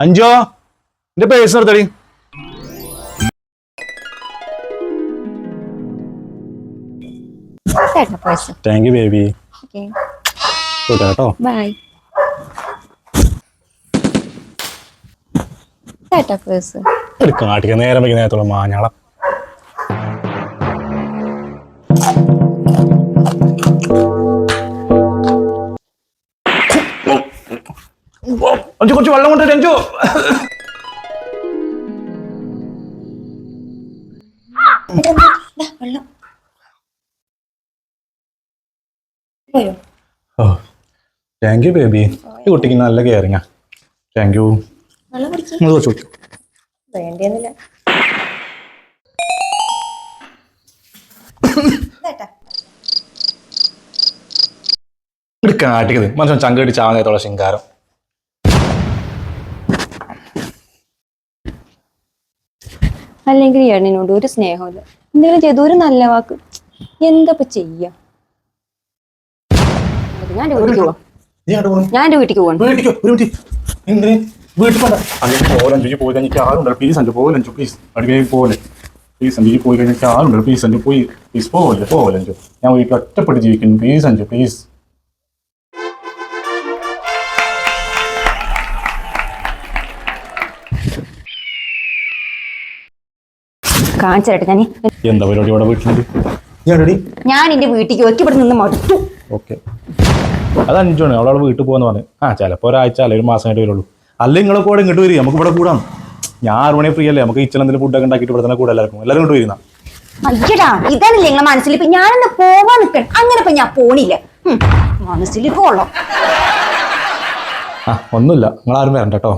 അഞ്ചോ? എന്റെ പേഴ്സ് നിർത്തടി. താങ്ക് യു ബേബി കേട്ടോ ബൈ കാട്ടിക്ക നേരം വൈകുന്നേരത്തോളം നേരത്തോളം മാഞ്ഞാളം. അഞ്ചു കുറച്ച് വെള്ളം കൊണ്ടിട്ട് അഞ്ചു വെള്ളം ഓ താങ്ക് യു ബേബി ഈ കുട്ടിക്ക് നല്ല കെയറിങ്ങാ താങ്ക് യു നിങ്ങൾ കുറച്ച് കുടിക്കും ഒരു കാട്ടിക്കത് മനുഷ്യൻ ചങ്കടി ചാവാൻ നേരത്തോളം ശിങ്കാരം. അല്ലെങ്കിൽ ഏട്ടനോട് ഒരു സ്നേഹമില്ല. എന്തെങ്കിലും ചെയ്തു ഒരു നല്ല വാക്ക്. എന്താ ചെയ്യാ? ഞാൻ പോവാം. എന്റെ വീട്ടിൽ അങ്ങനെ പോലെ അഞ്ചു പോയി കഴിഞ്ഞാൽ ആളുണ്ടല്ലോ. പ്ലീസ് അഞ്ചു പോലെ അഞ്ചു പ്ലീസ് അടിക്കേ പോലെ പ്ലീസ് അഞ്ചു പോയി കഴിഞ്ഞാൽ പ്ലീസ് അഞ്ചു പോയി. പ്ലീസ് ഞാൻ വീട്ടിൽ ഒറ്റപ്പെട്ട് ജീവിക്കുന്നു. പ്ലീസ് അഞ്ചു പ്ലീസ് കാണിച്ചേട്ടെ ഞാൻ എന്താ പരിപാടി ഇവിടെ വീട്ടിലുണ്ട് ഞാൻ റെഡി ഞാൻ എന്റെ വീട്ടിലേക്ക് ഒറ്റ ഇവിടെ നിന്ന് മടുത്തു. ഓക്കെ. അത് അഞ്ചാണ് അവളവിടെ വീട്ടിൽ പോകാന്ന് പറഞ്ഞു. ആ ചിലപ്പോൾ ഒരാഴ്ച അല്ലെങ്കിൽ ഒരു മാസമായിട്ട് വരുള്ളൂ. അല്ലെങ്കിൽ നിങ്ങളെ കൂടെ ഇങ്ങോട്ട് വരിക. നമുക്ക് ഇവിടെ കൂടാം. ഞാൻ ആറ് മണി ഫ്രീ അല്ലേ? നമുക്ക് ഇച്ചിൽ എന്തെങ്കിലും ഫുഡൊക്കെ ഉണ്ടാക്കിയിട്ട് ഇവിടെ തന്നെ കൂടെ എല്ലാവർക്കും എല്ലാവരും ഇങ്ങോട്ട് വരുന്ന അയ്യടാ ഇതാണല്ലേ നിങ്ങളെ മനസ്സിൽ. ഇപ്പൊ ഞാനെന്ന് പോവാൻ നിൽക്കണം അങ്ങനെ ഇപ്പൊ ഞാൻ പോണില്ല. മനസ്സിൽ പോളോ ആ ഒന്നുമില്ല. നിങ്ങൾ ആരും വരണ്ട കേട്ടോ.